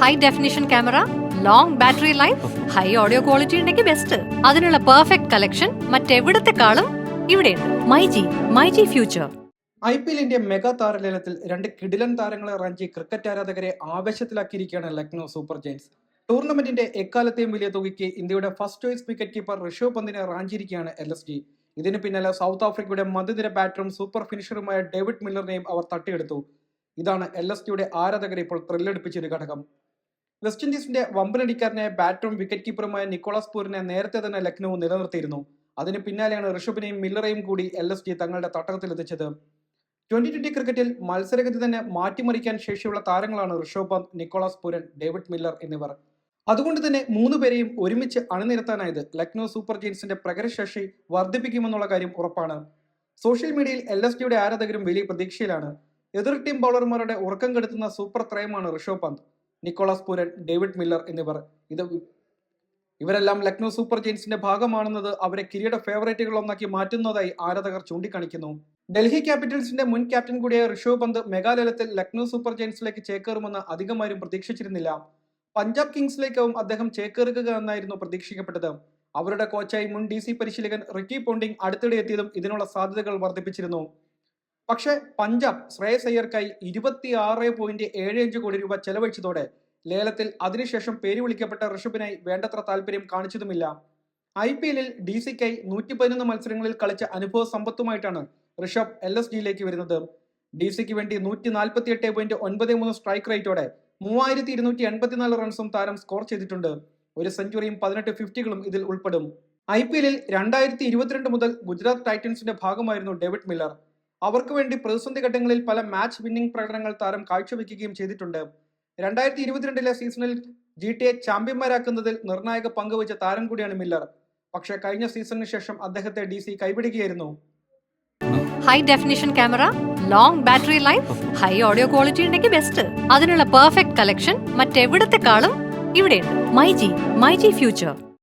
High definition camera long battery life high audio quality ഉണ്ടെങ്കിൽ best അതിനുള്ള perfect collection മറ്റെവിടത്തെക്കാളും ഇവിടെയുണ്ട്. MyG myG future I P എല്ലിന്റെ mega താരലേലത്തിൽ രണ്ട് കിടിലൻ താരങ്ങളെ റാഞ്ചി ക്രിക്കറ്റ് ആരാധകരെ ആവേശത്തിലാക്കിയിരിക്കുകയാണ് ലക്നൌ സൂപ്പർ ജയൻസ് ടൂർണമെന്റിന്റെ എക്കാലത്തെയും വലിയ തുകയ്ക്ക് ഇന്ത്യയുടെ first choice wicket keeper Rishabh പന്തിനെ റാഞ്ചിയിരിക്കുകയാണ് എൽ എസ് ജി ഇതിന് പിന്നാലെ സൗത്ത് ആഫ്രിക്കയുടെ മധ്യനിര ബാറ്ററും സൂപ്പർ ഫിനിഷറുമായ ഡേവിഡ് മില്ലറിനെയും അവർ തട്ടിയെടുത്തു. ഇതാണ് എൽ എസ് ജിയുടെ ആരാധകരെ ഇപ്പോൾ ത്രില്ലടിപ്പിച്ചൊരു ഘടകം. വെസ്റ്റ് ഇൻഡീസിന്റെ വമ്പനടിക്കാരനെ ബാറ്ററും വിക്കറ്റ് കീപ്പറുമായ നിക്കോളാസ് പൂരിനെ നേരത്തെ തന്നെ ലക്നൌ നിലനിർത്തിയിരുന്നു. അതിന് പിന്നാലെയാണ് ഋഷഭിനെയും മില്ലറെയും കൂടി എൽ എസ് ജി തങ്ങളുടെ തട്ടകത്തിലെത്തിച്ചത് ട്വന്റി ട്വന്റി ക്രിക്കറ്റിൽ മത്സരഗതി തന്നെ മാറ്റിമറിക്കാൻ ശേഷിയുള്ള താരങ്ങളാണ് Rishabh Pant Nicholas Pooran David Miller എന്നിവർ. അതുകൊണ്ട് തന്നെ മൂന്ന് പേരെയും ഒരുമിച്ച് അണിനിരത്താനായത് ലക്നൗ സൂപ്പർ ജെയിൻസിന്റെ പ്രകരശേഷി വർദ്ധിപ്പിക്കുമെന്നുള്ള കാര്യം ഉറപ്പാണ്. സോഷ്യൽ മീഡിയയിൽ എൽ എസ് ഡിയുടെ ആരാധകരും വലിയ പ്രതീക്ഷയിലാണ്. എതിർ ടീം ബൗളർമാരുടെ ഉറക്കം കെടുത്തുന്ന super ത്രയമാണ് Rishabh Pant. Nicholas Pooran David Miller എന്നിവർ. ഇത് ഇവരെല്ലാം ലക്നൗ സൂപ്പർ ജെയിൻസിന്റെ ഭാഗമാണെന്നത് അവരെ കിരീട ഫേവറേറ്റുകളൊന്നാക്കി മാറ്റുന്നതായി ആരാധകർ ചൂണ്ടിക്കാണിക്കുന്നു. ഡൽഹി ക്യാപിറ്റൽസിന്റെ മുൻ ക്യാപ്റ്റൻ കൂടിയായ ഋഷഭ് പന്ത് മെഗാലയത്തിൽ ലക്നൗ സൂപ്പർ ജെയിൻസിലേക്ക് ചേക്കേറുമെന്ന് അധികമാരും പ്രതീക്ഷിച്ചിരുന്നില്ല. പഞ്ചാബ് കിങ്സിലേക്കും അദ്ദേഹം ചേക്കേറുക എന്നായിരുന്നു പ്രതീക്ഷിക്കപ്പെട്ടത്. അവരുടെ കോച്ചായി മുൻ ഡി സി പരിശീലകൻ റിക്കി പോണ്ടിംഗ് അടുത്തിടെ എത്തിയതും ഇതിനുള്ള സാധ്യതകൾ വർദ്ധിപ്പിച്ചിരുന്നു. പക്ഷേ പഞ്ചാബ് ശ്രേയസ് അയ്യർക്കായി ഇരുപത്തി ആറ് പോയിന്റ് ഏഴ് അഞ്ച് കോടി രൂപ ചെലവഴിച്ചതോടെ ലേലത്തിൽ അതിനുശേഷം പേര് വിളിക്കപ്പെട്ട ഋഷഭിനായി വേണ്ടത്ര താല്പര്യം കാണിച്ചതുമില്ല. ഐ പി എല്ലിൽ ഡി സിക്കായി നൂറ്റി പതിനൊന്ന് മത്സരങ്ങളിൽ കളിച്ച അനുഭവ സമ്പത്തുമായിട്ടാണ് ഋഷഭ് എൽ എസ് ഡിയിലേക്ക് വരുന്നത്. ഡി സിക്ക് വേണ്ടി നൂറ്റി നാൽപ്പത്തി എട്ട് പോയിന്റ് ഒൻപത് മൂന്ന് സ്ട്രൈക്ക് റേറ്റോടെ മൂവായിരത്തി ഇരുന്നൂറ്റി എൺപത്തിനാല് റൺസും താരം സ്കോർ ചെയ്തിട്ടുണ്ട്. ഒരു സെഞ്ചുറിയും പതിനെട്ട് ഫിഫ്റ്റികളും ഇതിൽ ഉൾപ്പെടും. ഐ പി എല്ലിൽ രണ്ടായിരത്തി ഇരുപത്തിരണ്ട് മുതൽ ഗുജറാത്ത് ടൈറ്റൻസിന്റെ ഭാഗമായിരുന്നു ഡേവിഡ് മില്ലർ. അവർക്ക് വേണ്ടി പ്രതിസന്ധി ഘട്ടങ്ങളിൽ പല മാച്ച് വിന്നിംഗ് പ്രകടനങ്ങൾ താരം കാഴ്ചവെക്കുകയും ചെയ്തിട്ടുണ്ട്. രണ്ടായിരത്തി ഇരുപത്തിരണ്ടിലെ സീസണിൽ ജി ടി എ ചാമ്പ്യന്മാരാക്കുന്നതിൽ നിർണായക പങ്കുവച്ച താരം കൂടിയാണ് മില്ലർ പക്ഷേ കഴിഞ്ഞ സീസണിന് ശേഷം അദ്ദേഹത്തെ D C കൈപിടിക്കുകയായിരുന്നു. High definition camera long battery life high audio quality ഉണ്ടെങ്കിൽ ബെസ്റ്റ് അതിനുള്ള പെർഫെക്റ്റ് കളക്ഷൻ മറ്റെവിടത്തെക്കാളും ഇവിടെയുണ്ട്. My G my G future